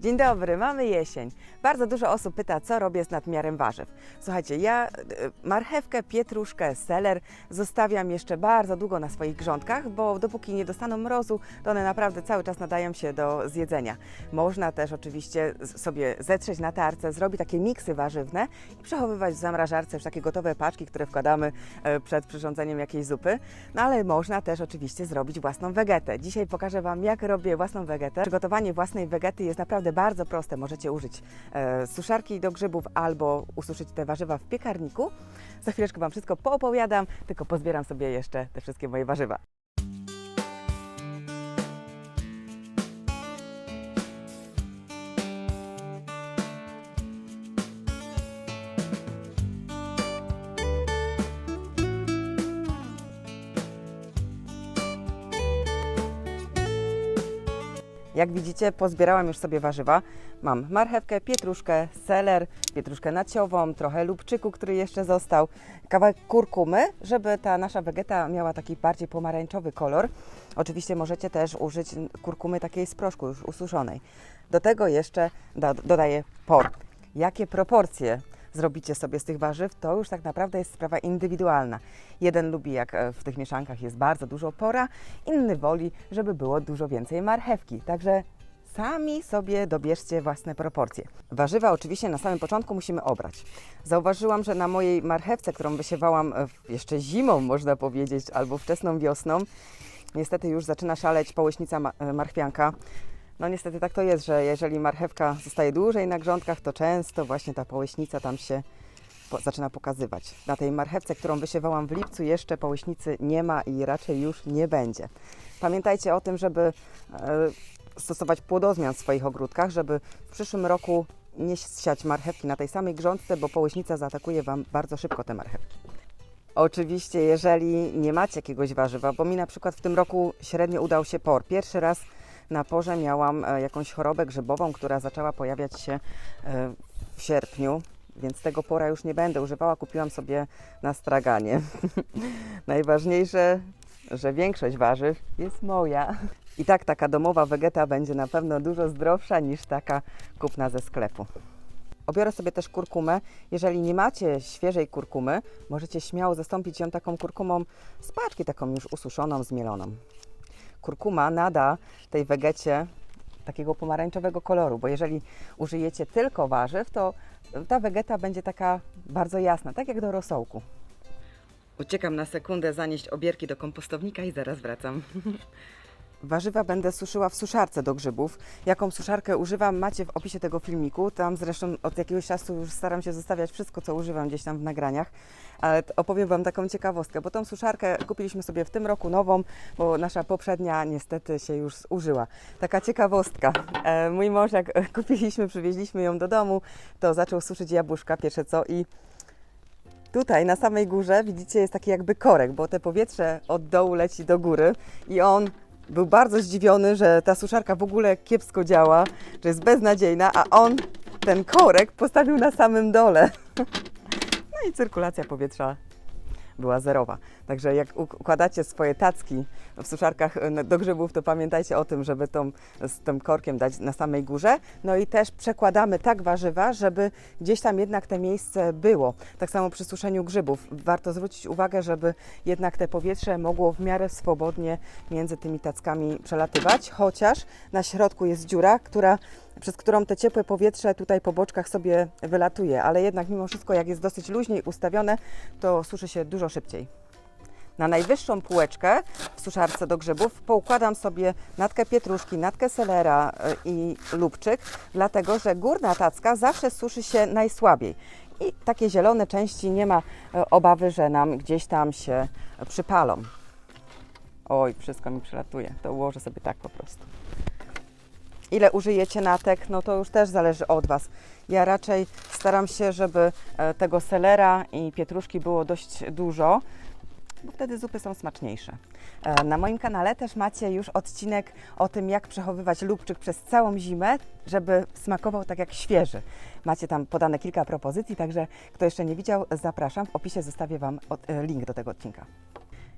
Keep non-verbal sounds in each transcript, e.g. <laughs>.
Dzień dobry, mamy jesień. Bardzo dużo osób pyta, co robię z nadmiarem warzyw. Słuchajcie, ja e, marchewkę, pietruszkę, seler zostawiam jeszcze bardzo długo na swoich grządkach, bo dopóki nie dostaną mrozu, to one naprawdę cały czas nadają się do zjedzenia. Można też oczywiście sobie zetrzeć na tarce, zrobić takie miksy warzywne i przechowywać w zamrażarce już takie gotowe paczki, które wkładamy e, przed przyrządzeniem jakiejś zupy. No ale można też oczywiście zrobić własną wegetę. Dzisiaj pokażę Wam, jak robię własną wegetę. Przygotowanie własnej wegety jest naprawdę bardzo proste. Możecie użyć e, suszarki do grzybów albo ususzyć te warzywa w piekarniku. Za chwileczkę Wam wszystko poopowiadam, tylko pozbieram sobie jeszcze te wszystkie moje warzywa. Jak widzicie, pozbierałam już sobie warzywa. Mam marchewkę, pietruszkę, seler, pietruszkę naciową, trochę lubczyku, który jeszcze został, kawałek kurkumy, żeby ta nasza wegeta miała taki bardziej pomarańczowy kolor. Oczywiście możecie też użyć kurkumy takiej z proszku, już ususzonej. Do tego jeszcze do, dodaję por. Jakie proporcje zrobicie sobie z tych warzyw, to już tak naprawdę jest sprawa indywidualna. Jeden lubi, jak e, w tych mieszankach jest bardzo dużo pora, inny woli, żeby było dużo więcej marchewki. Także sami sobie dobierzcie własne proporcje. Warzywa oczywiście na samym początku musimy obrać. Zauważyłam, że na mojej marchewce, którą wysiewałam e, jeszcze zimą, można powiedzieć, albo wczesną wiosną, niestety już zaczyna szaleć połyśnica e, marchwianka. No niestety tak to jest, że jeżeli marchewka zostaje dłużej na grządkach, to często właśnie ta połyśnica tam się po, zaczyna pokazywać. Na tej marchewce, którą wysiewałam w lipcu, jeszcze połyśnicy nie ma i raczej już nie będzie. Pamiętajcie o tym, żeby e, stosować płodozmian w swoich ogródkach, żeby w przyszłym roku nie siać marchewki na tej samej grządce, bo połyśnica zaatakuje Wam bardzo szybko te marchewki. Oczywiście, jeżeli nie macie jakiegoś warzywa, bo mi na przykład w tym roku średnio udał się por. Pierwszy raz na porze miałam e, jakąś chorobę grzybową, która zaczęła pojawiać się e, w sierpniu, więc tego pora już nie będę używała. Kupiłam sobie na straganie. <laughs> Najważniejsze, że większość warzyw jest moja. I tak taka domowa wegeta będzie na pewno dużo zdrowsza niż taka kupna ze sklepu. Obiorę sobie też kurkumę. Jeżeli nie macie świeżej kurkumy, możecie śmiało zastąpić ją taką kurkumą z paczki, taką już ususzoną, zmieloną. Kurkuma nada tej wegecie takiego pomarańczowego koloru, bo jeżeli użyjecie tylko warzyw, to ta wegeta będzie taka bardzo jasna, tak jak do rosołku. Uciekam na sekundę zanieść obierki do kompostownika i zaraz wracam. <laughs> Warzywa będę suszyła w suszarce do grzybów. Jaką suszarkę używam, macie w opisie tego filmiku. Tam zresztą od jakiegoś czasu już staram się zostawiać wszystko, co używam gdzieś tam w nagraniach. Ale opowiem Wam taką ciekawostkę, bo tą suszarkę kupiliśmy sobie w tym roku nową, bo nasza poprzednia niestety się już zużyła. Taka ciekawostka. E, mój mąż, jak <laughs> kupiliśmy, przywieźliśmy ją do domu, to zaczął suszyć jabłuszka pierwsze co i Tutaj na samej górze widzicie jest taki jakby korek, bo te powietrze od dołu leci do góry i on był bardzo zdziwiony, że ta suszarka w ogóle kiepsko działa, że jest beznadziejna, a on ten korek postawił na samym dole. <laughs> No i cyrkulacja powietrza była zerowa. Także jak uk- układacie swoje tacki w suszarkach e, do grzybów, to pamiętajcie o tym, żeby tą, z tym korkiem dać na samej górze. No i też przekładamy tak warzywa, żeby gdzieś tam jednak te miejsce było. Tak samo przy suszeniu grzybów. Warto zwrócić uwagę, żeby jednak te powietrze mogło w miarę swobodnie między tymi tackami przelatywać, chociaż na środku jest dziura, która przez którą te ciepłe powietrze tutaj po boczkach sobie wylatuje, ale jednak mimo wszystko, jak jest dosyć luźniej ustawione, to suszy się dużo szybciej. Na najwyższą półeczkę w suszarce do grzybów poukładam sobie natkę pietruszki, natkę selera y, i lubczyk, dlatego że górna tacka zawsze suszy się najsłabiej. I takie zielone części nie ma e, obawy, że nam gdzieś tam się przypalą. Oj, wszystko mi przelatuje. To ułożę sobie tak po prostu. Ile użyjecie natek, no to już też zależy od Was. Ja raczej staram się, żeby e, tego selera i pietruszki było dość dużo, bo wtedy zupy są smaczniejsze. E, Na moim kanale też macie już odcinek o tym, jak przechowywać lubczyk przez całą zimę, żeby smakował tak jak świeży. Macie tam podane kilka propozycji, także kto jeszcze nie widział, zapraszam. W opisie zostawię Wam e, link do tego odcinka.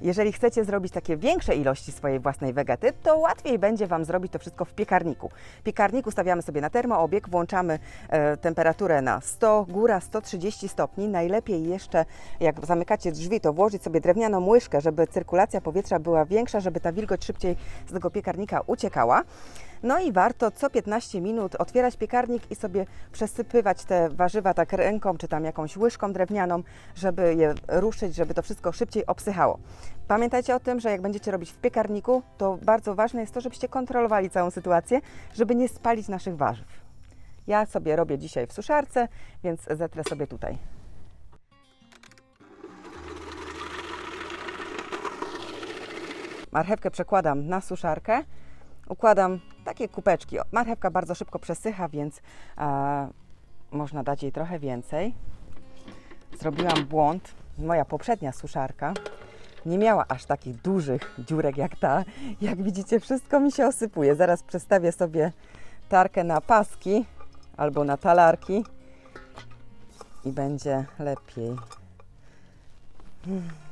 Jeżeli chcecie zrobić takie większe ilości swojej własnej wegety, to łatwiej będzie Wam zrobić to wszystko w piekarniku. Piekarnik ustawiamy sobie na termoobieg, włączamy e, temperaturę na 100, góra 130 stopni. Najlepiej jeszcze, jak zamykacie drzwi, to włożyć sobie drewnianą łyżkę, żeby cyrkulacja powietrza była większa, żeby ta wilgoć szybciej z tego piekarnika uciekała. No i warto co 15 minut otwierać piekarnik i sobie przesypywać te warzywa tak ręką czy tam jakąś łyżką drewnianą, żeby je ruszyć, żeby to wszystko szybciej obsychało. Pamiętajcie o tym, że jak będziecie robić w piekarniku, to bardzo ważne jest to, żebyście kontrolowali całą sytuację, żeby nie spalić naszych warzyw. Ja sobie robię dzisiaj w suszarce, więc zetrę sobie tutaj. Marchewkę przekładam na suszarkę. Układam takie kupeczki. Marchewka bardzo szybko przesycha, więc można dać jej trochę więcej. Zrobiłam błąd. Moja poprzednia suszarka nie miała aż takich dużych dziurek jak ta. Jak widzicie, wszystko mi się osypuje. Zaraz przestawię sobie tarkę na paski albo na talarki i będzie lepiej. <laughs>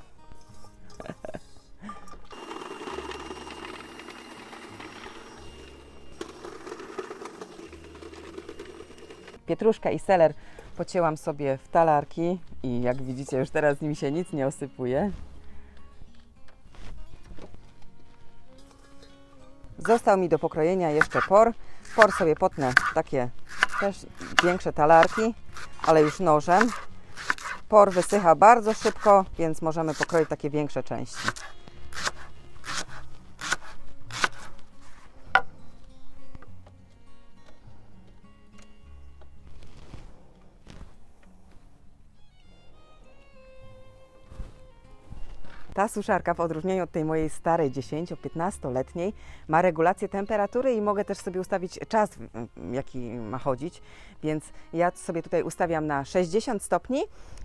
Pietruszkę i seler pocięłam sobie w talarki i jak widzicie już teraz z nimi się nic nie osypuje. Został mi do pokrojenia jeszcze por. Por sobie potnę takie też większe talarki, ale już nożem. Por wysycha bardzo szybko, więc możemy pokroić takie większe części. Ta suszarka w odróżnieniu od tej mojej starej 10-15-letniej ma regulację temperatury i mogę też sobie ustawić czas, jaki ma chodzić. Więc ja sobie tutaj ustawiam na 60 stopni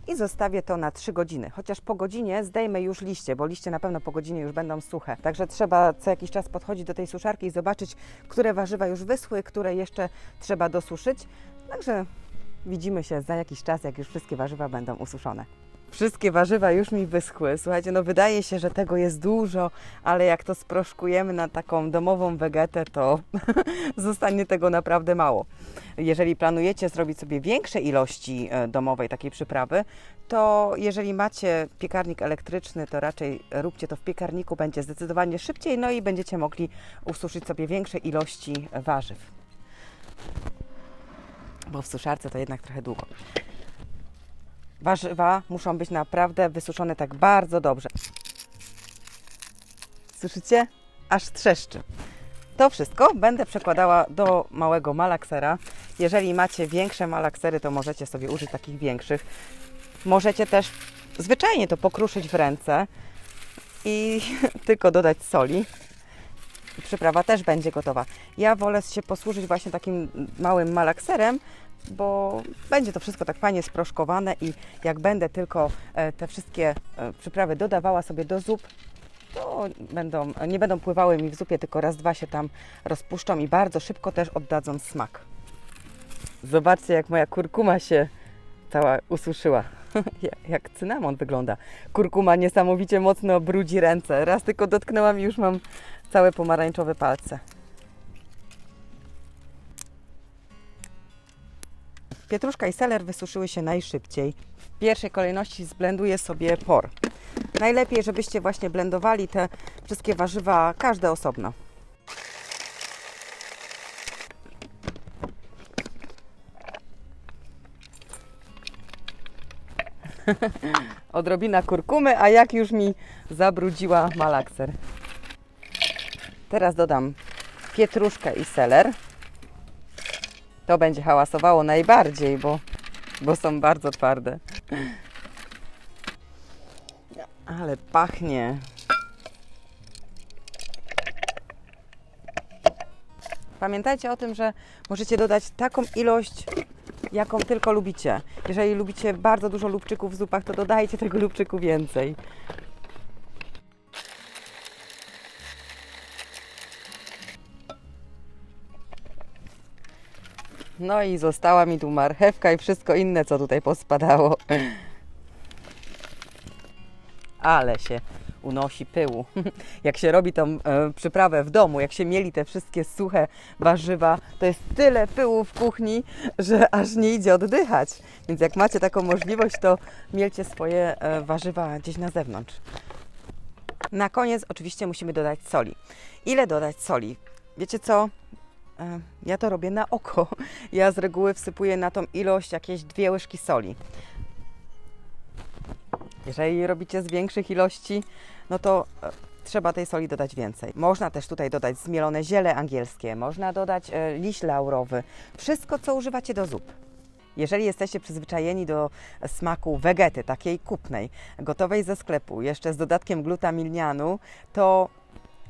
i zostawię to na 3 godziny. Chociaż po godzinie zdejmę już liście, bo liście na pewno po godzinie już będą suche. Także trzeba co jakiś czas podchodzić do tej suszarki i zobaczyć, które warzywa już wyschły, które jeszcze trzeba dosuszyć. Także widzimy się za jakiś czas, jak już wszystkie warzywa będą ususzone. Wszystkie warzywa już mi wyschły. Słuchajcie, no wydaje się, że tego jest dużo, ale jak to sproszkujemy na taką domową wegetę, to <laughs> zostanie tego naprawdę mało. Jeżeli planujecie zrobić sobie większe ilości e, domowej takiej przyprawy, to jeżeli macie piekarnik elektryczny, to raczej róbcie to w piekarniku, będzie zdecydowanie szybciej, no i będziecie mogli ususzyć sobie większe ilości warzyw. Bo w suszarce to jednak trochę długo. Warzywa muszą być naprawdę wysuszone tak bardzo dobrze. Słyszycie? Aż trzeszczy. To wszystko będę przekładała do małego malaksera. Jeżeli macie większe malaksery, to możecie sobie użyć takich większych. Możecie też zwyczajnie to pokruszyć w ręce i <laughs> tylko dodać soli. Przyprawa też będzie gotowa. Ja wolę się posłużyć właśnie takim małym malakserem, bo będzie to wszystko tak fajnie sproszkowane i jak będę tylko e, te wszystkie e, przyprawy dodawała sobie do zup, to będą, nie będą pływały mi w zupie, tylko raz, dwa się tam rozpuszczą i bardzo szybko też oddadzą smak. Zobaczcie, jak moja kurkuma się cała ususzyła. <laughs> Jak- cynamon wygląda. Kurkuma niesamowicie mocno brudzi ręce. Raz tylko dotknęłam i już mam całe pomarańczowe palce. Pietruszka i seler wysuszyły się najszybciej. W pierwszej kolejności zblenduję sobie por. Najlepiej, żebyście właśnie blendowali te wszystkie warzywa, każde osobno. <laughs> Odrobina kurkumy, a jak już mi zabrudziła malakser. Teraz dodam pietruszkę i seler. To będzie hałasowało najbardziej, bo, bo są bardzo twarde. Ale pachnie. Pamiętajcie o tym, że możecie dodać taką ilość, jaką tylko lubicie. Jeżeli lubicie bardzo dużo lubczyków w zupach, to dodajcie tego lubczyku więcej. No i została mi tu marchewka i wszystko inne, co tutaj pospadało. Ale się unosi pyłu. jak się robi tą e, przyprawę w domu, jak się mieli te wszystkie suche warzywa, to jest tyle pyłu w kuchni, że aż nie idzie oddychać. Więc jak macie taką możliwość, to mielcie swoje e, warzywa gdzieś na zewnątrz. Na koniec oczywiście musimy dodać soli. Ile dodać soli? Wiecie co? E, Ja to robię na oko. <laughs> Ja z reguły wsypuję na tą ilość jakieś dwie łyżki soli. Jeżeli robicie z większych ilości, no to e, trzeba tej soli dodać więcej. Można też tutaj dodać zmielone ziele angielskie, można dodać e, liść laurowy, wszystko co używacie do zup. Jeżeli jesteście przyzwyczajeni do smaku wegety, takiej kupnej, gotowej ze sklepu, jeszcze z dodatkiem glutamilnianu, to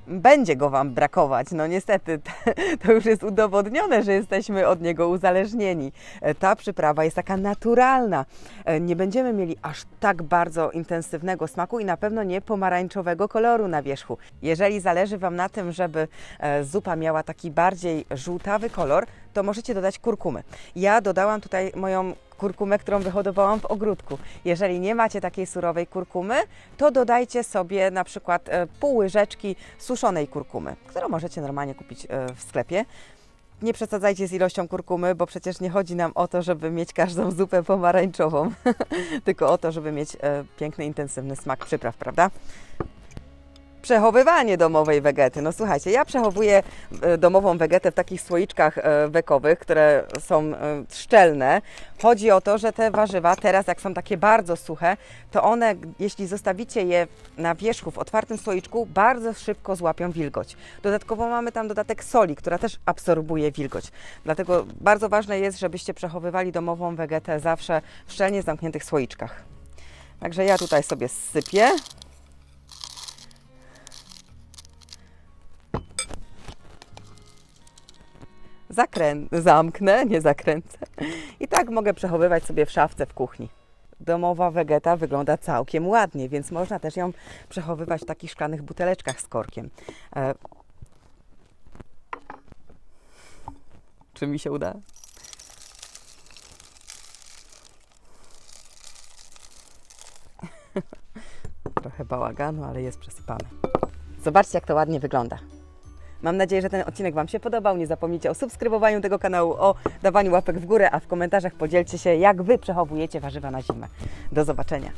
będzie go Wam brakować. No niestety, <laughs> to już jest udowodnione, że jesteśmy od niego uzależnieni. E, Ta przyprawa jest taka naturalna. E, Nie będziemy mieli aż tak bardzo intensywnego smaku i na pewno nie pomarańczowego koloru na wierzchu. Jeżeli zależy Wam na tym, żeby e, zupa miała taki bardziej żółtawy kolor, to możecie dodać kurkumy. Ja dodałam tutaj moją kurkumę, którą wyhodowałam w ogródku. Jeżeli nie macie takiej surowej kurkumy, to dodajcie sobie na przykład e, pół łyżeczki suszonej kurkumy, którą możecie normalnie kupić e, w sklepie. Nie przesadzajcie z ilością kurkumy, bo przecież nie chodzi nam o to, żeby mieć każdą zupę pomarańczową, <laughs> tylko o to, żeby mieć e, piękny, intensywny smak przypraw, prawda? Przechowywanie domowej wegety. No słuchajcie, ja przechowuję e, domową wegetę w takich słoiczkach e, wekowych, które są e, szczelne. Chodzi o to, że te warzywa teraz, jak są takie bardzo suche, to one, jeśli zostawicie je na wierzchu w otwartym słoiczku, bardzo szybko złapią wilgoć. Dodatkowo mamy tam dodatek soli, która też absorbuje wilgoć. Dlatego bardzo ważne jest, żebyście przechowywali domową wegetę zawsze w szczelnie zamkniętych słoiczkach. Także ja tutaj sobie sypię. Zakrę- zamknę, nie zakręcę. I tak mogę przechowywać sobie w szafce w kuchni. Domowa wegeta wygląda całkiem ładnie, więc można też ją przechowywać w takich szklanych buteleczkach z korkiem. E... Czy mi się uda? <laughs> Trochę bałaganu, ale jest przesypane. Zobaczcie, jak to ładnie wygląda. Mam nadzieję, że ten odcinek Wam się podobał. Nie zapomnijcie o subskrybowaniu tego kanału, o dawaniu łapek w górę, a w komentarzach podzielcie się, jak Wy przechowujecie warzywa na zimę. Do zobaczenia.